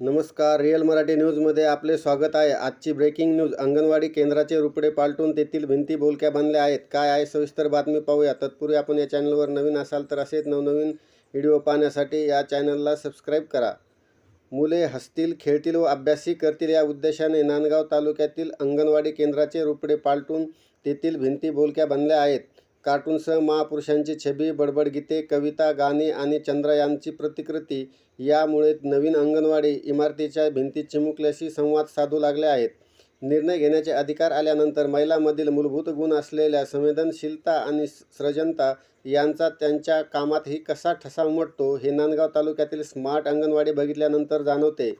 नमस्कार रिअल मराठी न्यूजमध्ये आपले स्वागत आहे. आजची ब्रेकिंग न्यूज अंगणवाडी केंद्राचे रुपडे पालटून तेथील भिंती बोलक्या बांधल्या आहेत. काय आहे? सविस्तर बातमी पाहूया. तत्पूर्वी आपण या चॅनलवर नवीन असाल तर असेच नवनवीन व्हिडिओ पाहण्यासाठी या चॅनलला सबस्क्राईब करा. मुले हसतील खेळतील व अभ्यासही करतील या उद्देशाने नांदगाव तालुक्यातील अंगणवाडी केंद्राचे रुपडे पालटून तेथील भिंती बोलक्या बांधल्या आहेत. कार्टूनसह महापुरुषांची छबी बडबडगीते कविता गाणी आणि चंद्रयानची प्रतिकृती यामुळे नवीन अंगणवाडी इमारतीच्या भिंती चिमुकल्याशी संवाद साधू लागले आहेत. निर्णय घेण्याचे अधिकार आल्यानंतर महिलांमधील मूलभूत गुण असलेल्या संवेदनशीलता आणि सृजनता यांचा त्यांच्या कामातही कसा ठसा उमटतो हे नांदगाव तालुक्यातील स्मार्ट अंगणवाडी बघितल्यानंतर जाणवते.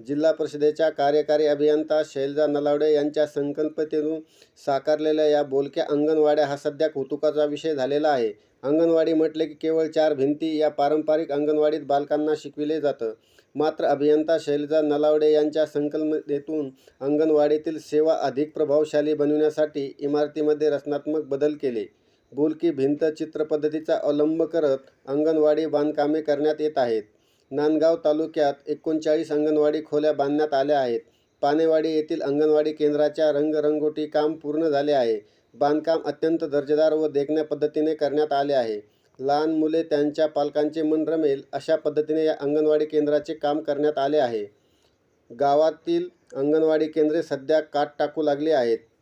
जिल्हा परिषदेच्या कार्यकारी अभियंता शैलजा नलावडे यांच्या संकल्पतेतून साकारलेल्या या बोलक्या अंगणवाड्या हा सध्या कौतुकाचा विषय झालेला आहे. अंगणवाडी म्हटले की केवळ चार भिंती या पारंपरिक अंगणवाडीत बालकांना शिकविले जातं. मात्र अभियंता शैलजा नलावडे यांच्या संकल्पनेतून अंगणवाडीतील सेवा अधिक प्रभावशाली बनविण्यासाठी इमारतीमध्ये रचनात्मक बदल केले. बोलकी भिंत चित्रपद्धतीचा अवलंब करत अंगणवाडी बांधकामे करण्यात येत आहेत. नांदगाव तालुक्यात एकोणचाळीस अंगणवाडी खोल्या बांधण्यात आल्या आहेत. पानेवाडी येथील अंगणवाडी केंद्राच्या रंगरंगोटी काम पूर्ण झाले आहे. बांधकाम अत्यंत दर्जेदार व देखण्या पद्धतीने करण्यात आले आहे. लहान मुले त्यांच्या पालकांचे मन रमेल अशा पद्धतीने या अंगणवाडी केंद्राचे काम करण्यात आले आहे. गावातील अंगणवाडी केंद्रे सध्या काट टाकू लागली आहेत.